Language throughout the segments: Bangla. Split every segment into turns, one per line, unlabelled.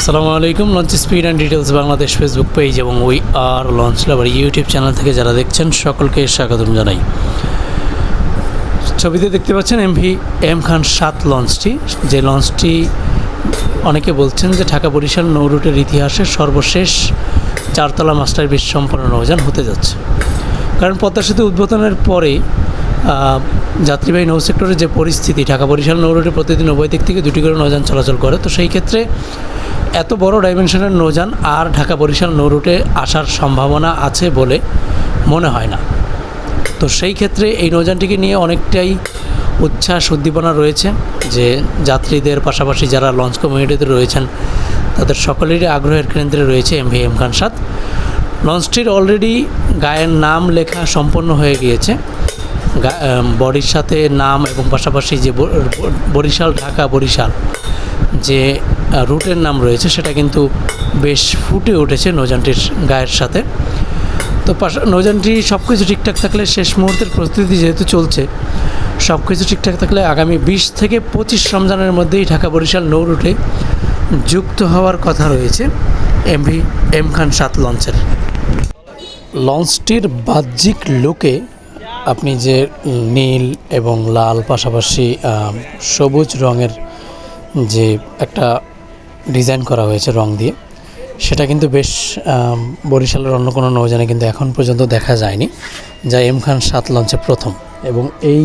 আসসালামু আলাইকুম launch speed and details Bangladesh Facebook page এবং we are launch lover YouTube channel থেকে যারা দেখছেন, সকলকে স্বাগতম জানাই। ছবিতে দেখতে পাচ্ছেন এমভি এম খান সাত লঞ্চটি। যে লঞ্চটি অনেকে বলছেন যে ঢাকা বরিশাল নৌ রুটের ইতিহাসে সর্বশেষ চারতলা মাস্টার বিশ সম্পন্ন নৌযান হতে যাচ্ছে। কারণ পদ্মা সেতু উদ্বোধনের পরে যাত্রীবাহী নৌ সেক্টরের যে পরিস্থিতি, ঢাকা বরিশাল নৌ রুটে প্রতিদিন উভয় দিক থেকে দুটি করে নৌযান চলাচল করে, তো সেই ক্ষেত্রে এত বড় ডাইমেনশনের নৌযান আর ঢাকা বরিশাল নৌ রুটে আসার সম্ভাবনা আছে বলে মনে হয় না। তো সেই ক্ষেত্রে এই নৌযানটিকে নিয়ে অনেকটাই উচ্ছ্বাস, উদ্দীপনা রয়েছে যে যাত্রীদের পাশাপাশি যারা লঞ্চ কমিউনিটিতে রয়েছেন, তাদের সকলেরই আগ্রহের কেন্দ্রে রয়েছে এম ভি এম খান সাত লঞ্চটির অলরেডি গায়ের নাম লেখা সম্পন্ন হয়ে গিয়েছে। বডির সাথে নাম এবং পাশাপাশি যে বরিশাল, ঢাকা বরিশাল যে রুটের নাম রয়েছে, সেটা কিন্তু বেশ ফুটে উঠেছে নৌযানটির গায়ের সাথে। তো পাশা, নৌযানটি সব কিছু ঠিকঠাক থাকলে শেষ মুহূর্তের প্রস্তুতি যেহেতু চলছে সব কিছু ঠিকঠাক থাকলে আগামী বিশ থেকে পঁচিশ রমজানের মধ্যেই ঢাকা বরিশাল নৌ রুটে যুক্ত হওয়ার কথা রয়েছে এমভি, এম খান সাত লঞ্চের। লঞ্চটির বাহ্যিক লুকে আপনি যে নীল এবং লাল পাশাপাশি সবুজ রঙের যে একটা ডিজাইন করা হয়েছে রং দিয়ে। সেটা কিন্তু বেশ বরিশালের অন্য কোনো নৌযানে কিন্তু এখন পর্যন্ত দেখা যায়নি, যা এম খান সাত লঞ্চে প্রথম। এবং এই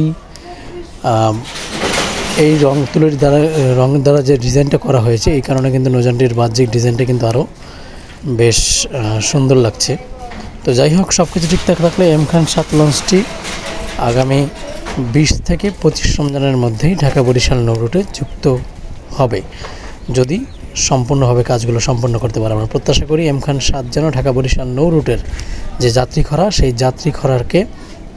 এই রং তুলির দ্বারা রঙের দ্বারা যে ডিজাইনটা করা হয়েছে, এই কারণে কিন্তু নৌযানটির বাহ্যিক ডিজাইনটা কিন্তু আরও বেশ সুন্দর লাগছে। তো যাই হোক সব কিছু ঠিকঠাক রাখলে এম খান সাত লঞ্চটি আগামী বিশ থেকে পঁচিশ রমজানের মধ্যেই ঢাকা বরিশাল নৌ রুটে যুক্ত হবে। যদি সম্পূর্ণভাবে কাজগুলো সম্পন্ন করতে পারে। আমরা প্রত্যাশা করি এম খান সাত যেন ঢাকা বরিশাল নৌ রুটের যে যাত্রী খরা, সেই যাত্রী খরারকে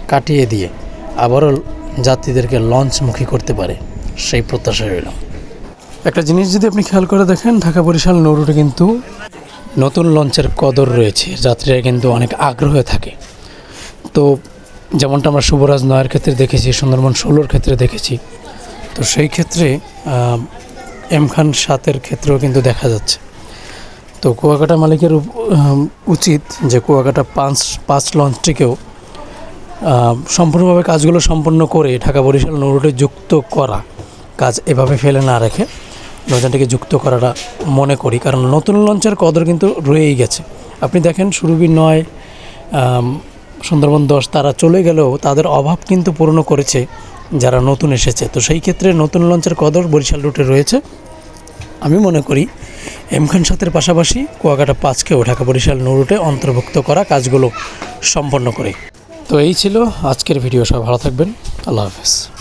কাটিয়ে দিয়ে আবারও যাত্রীদেরকে লঞ্চমুখী করতে পারে। সেই প্রত্যাশা রইল। একটা জিনিস যদি আপনি খেয়াল করে দেখেন, ঢাকা বরিশাল নৌ রুটে কিন্তু নতুন লঞ্চের কদর রয়েছে। যাত্রীরা কিন্তু অনেক আগ্রহে থাকে। তো যেমনটা আমরা শুভরাজ নয়ের ক্ষেত্রে দেখেছি, সুন্দরবন ষোলোর ক্ষেত্রে দেখেছি। তো সেই ক্ষেত্রে এম খান সাতের ক্ষেত্রেও কিন্তু দেখা যাচ্ছে। তো কুয়াকাটা মালিকের উচিত যে কুয়াকাটা পাঁচ পাঁচ লঞ্চটিকেও সম্পূর্ণভাবে কাজগুলো সম্পন্ন করে ঢাকা বরিশাল নৌরুটে যুক্ত করা। কাজ এভাবে ফেলে না রেখে নৌযানটিকে যুক্ত করাটা মনে করি। কারণ নতুন লঞ্চের কদর কিন্তু রয়েই গেছে। আপনি দেখেন সুরভি নয় সুন্দরবন দশ, তারা চলে গেলেও তাদের অভাব কিন্তু পূর্ণ করেছে যারা নতুন এসেছে। তো সেই ক্ষেত্রে নতুন লঞ্চের কদর বরিশাল রুটে রয়েছে। আমি মনে করি এমখান সাতের পাশাপাশি কুয়াকাটা পাঁচকেও ঢাকা বরিশাল নৌ রুটে অন্তর্ভুক্ত করা কাজগুলো সম্পন্ন করে। তো এই ছিল আজকের ভিডিও। সব ভালো থাকবেন। আল্লাহ হাফেজ।